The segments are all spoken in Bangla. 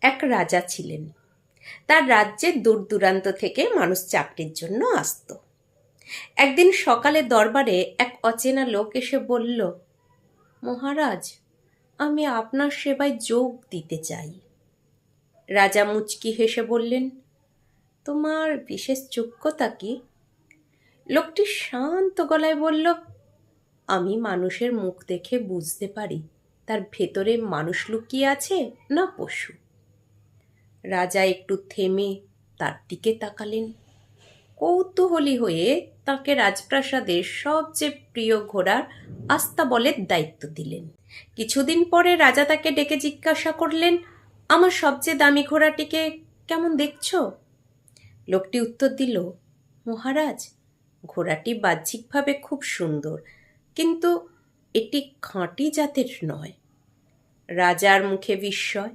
এক রাজা ছিলেন। তার রাজ্যে দূর দূরান্ত থেকে মানুষ চাকরির জন্য আসতো। একদিন সকালে দরবারে এক অচেনা লোক এসে বলল, মহারাজ, আমি আপনার সেবায় যোগ দিতে চাই। রাজা মুচকি হেসে বললেন, তোমার বিশেষ যোগ্যতা কি? লোকটি শান্ত গলায় বলল, আমি মানুষের মুখ দেখে বুঝতে পারি, তার ভেতরে মানুষ লুকিয়ে আছে না পশু। রাজা একটু থেমে তার দিকে তাকালেন। কৌতূহলী হয়ে তাকে রাজপ্রাসাদের সবচেয়ে প্রিয় ঘোড়ার আস্তাবলের দায়িত্ব দিলেন। কিছুদিন পরে রাজা তাকে ডেকে জিজ্ঞাসা করলেন, আমার সবচেয়ে দামি ঘোড়াটিকে কেমন দেখছ? লোকটি উত্তর দিল, মহারাজ, ঘোড়াটি বাহ্যিকভাবে খুব সুন্দর, কিন্তু এটি খাঁটি জাতের নয়। রাজার মুখে বিস্ময়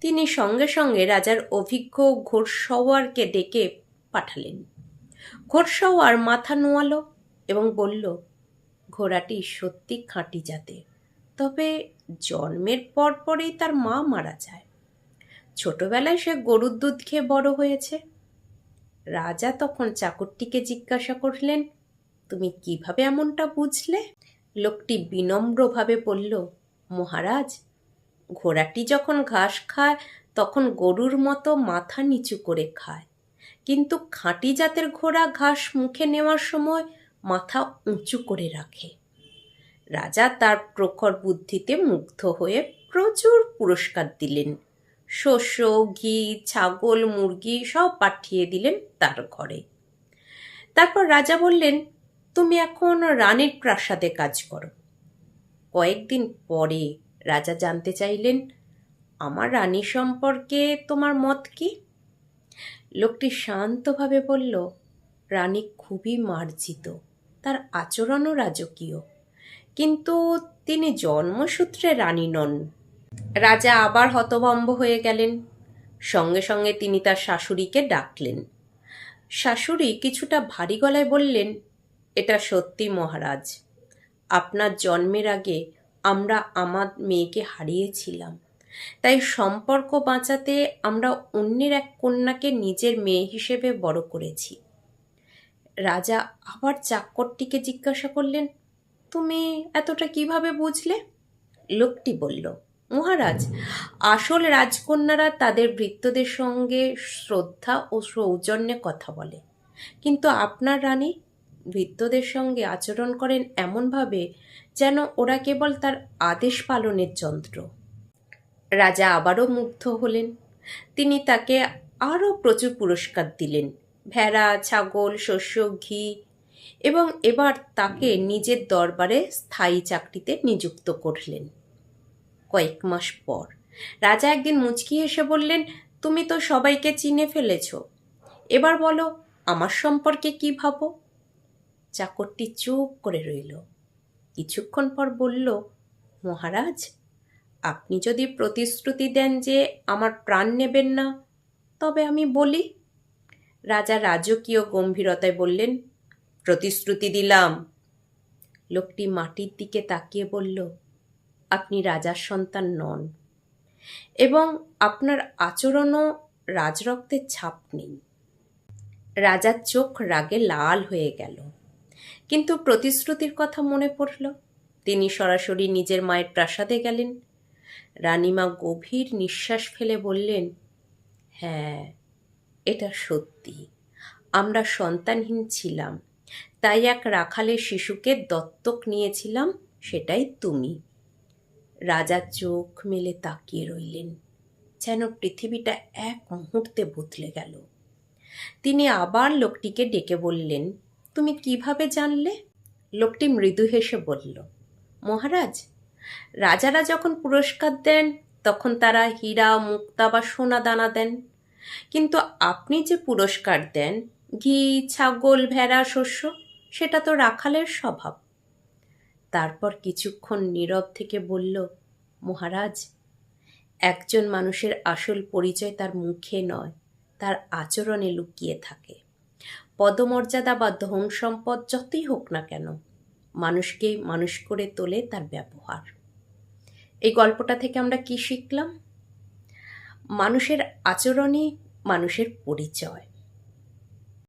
তিনি সঙ্গে সঙ্গে রাজার অভিজ্ঞ ঘোড়সওয়ারকে ডেকে পাঠালেন। ঘোড়সওয়ার মাথা নোয়ালো এবং বলল, ঘোড়াটি সত্যি খাঁটি জাতের, তবে জন্মের পর পরেই তার মা মারা যায়। ছোটবেলায় সে গরুর দুধ খেয়ে বড় হয়েছে। রাজা তখন চাকরটিকে জিজ্ঞাসা করলেন, তুমি কীভাবে এমনটা বুঝলে? লোকটি বিনম্রভাবে বলল, মহারাজ ঘোড়াটি যখন ঘাস খায়, তখন গরুর মতো মাথা নিচু করে খায়। কিন্তু খাঁটি জাতের ঘোড়া ঘাস মুখে নেওয়ার সময় মাথা উঁচু করে রাখে। রাজা তার প্রখর বুদ্ধিতে মুগ্ধ হয়ে প্রচুর পুরস্কার দিলেন। শস্য, ঘি, ছাগল, মুরগি সব পাঠিয়ে দিলেন তার ঘরে। তারপর রাজা বললেন, তুমি এখন রানীর প্রাসাদে কাজ করো। কয়েকদিন পরে রাজা জানতে চাইলেন, আমার রানী সম্পর্কে তোমার মত কি? লোকটি শান্তভাবে বলল, রানী খুবই মার্জিত, তার আচরণও রাজকীয়, কিন্তু তিনি জন্মসূত্রে রানী নন। রাজা আবার হতভম্ব হয়ে গেলেন। সঙ্গে সঙ্গে তিনি তার শাশুড়িকে ডাকলেন। শাশুড়ি কিছুটা ভারী গলায় বললেন, এটা সত্যি মহারাজ, আপনার জন্মের আগে আমরা আমার মেয়েকে হারিয়েছিলাম। তাই সম্পর্ক বাঁচাতে আমরা অন্যের এক কন্যাকে নিজের মেয়ে হিসেবে বড় করেছি। রাজা আবার চাকরটিকে জিজ্ঞাসা করলেন, তুমি এতটা কীভাবে বুঝলে? লোকটি বলল, মহারাজ, আসল রাজকন্যারা তাদের ভৃত্যদের সঙ্গে শ্রদ্ধা ও সৌজন্যে কথা বলে। কিন্তু আপনার রানী ভৃত্যদের সঙ্গে আচরণ করেন এমনভাবে যেন ওরা কেবল তার আদেশ পালনের যন্ত্র। রাজা আবারও মুগ্ধ হলেন। তিনি তাকে আরও প্রচুর পুরস্কার দিলেন। ভেড়া, ছাগল, শস্য, ঘি এবং এবার তাকে নিজের দরবারে স্থায়ী চাকরিতে নিযুক্ত করলেন। কয়েক মাস পর রাজা একদিন মুচকি হেসে বললেন, তুমি তো সবাইকে চিনে ফেলেছ। এবার বলো, আমার সম্পর্কে কি ভাবো? চাকরটি চুপ করে রইল। কিছুক্ষণ পর বলল, মহারাজ, আপনি যদি প্রতিশ্রুতি দেন যে আমার প্রাণ নেবেন না, তবে আমি বলি। রাজা রাজকীয় গম্ভীরতায় বললেন, প্রতিশ্রুতি দিলাম। লোকটি মাটির দিকে তাকিয়ে বলল, আপনি রাজার সন্তান নন এবং আপনার আচরণও রাজরক্তের ছাপ নেই। রাজার চোখ রাগে লাল হয়ে গেল। কিন্তু প্রতিশ্রুতির কথা মনে পড়ল। তিনি সরাসরি নিজের মায়ের প্রাসাদে গেলেন। রানীমা গভীর নিঃশ্বাস ফেলে বললেন হ্যাঁ এটা সত্যি। আমরা সন্তানহীন ছিলাম। তাই এক রাখালের শিশুকে দত্তক নিয়েছিলাম, সেটাই তুমি। রাজা চোখ মেলে তাকিয়ে রইলেন। যেন পৃথিবীটা এক মুহূর্তে বদলে গেল। তিনি আবার লোকটিকে ডেকে বললেন তুমি কীভাবে জানলে? লোকটি মৃদু হেসে বলল, মহারাজ, রাজারা যখন পুরস্কার দেন, তখন তারা হীরা, মুক্তা বা সোনা দানা দেন। কিন্তু আপনি যে পুরস্কার দেন, ঘি, ছাগল, ভেড়া, শস্য, সেটা তো রাখালের স্বভাব। তারপর কিছুক্ষণ নীরব থেকে বলল, মহারাজ, একজন মানুষের আসল পরিচয় তার মুখে নয়, তার আচরণে লুকিয়ে থাকে। পদমর্যাদা বা ধন সম্পদ যতই হোক না কেন, মানুষকে মানুষ করে তোলে তার ব্যবহার। এই গল্পটা থেকে আমরা কি শিখলাম? মানুষের আচরণই মানুষের পরিচয়।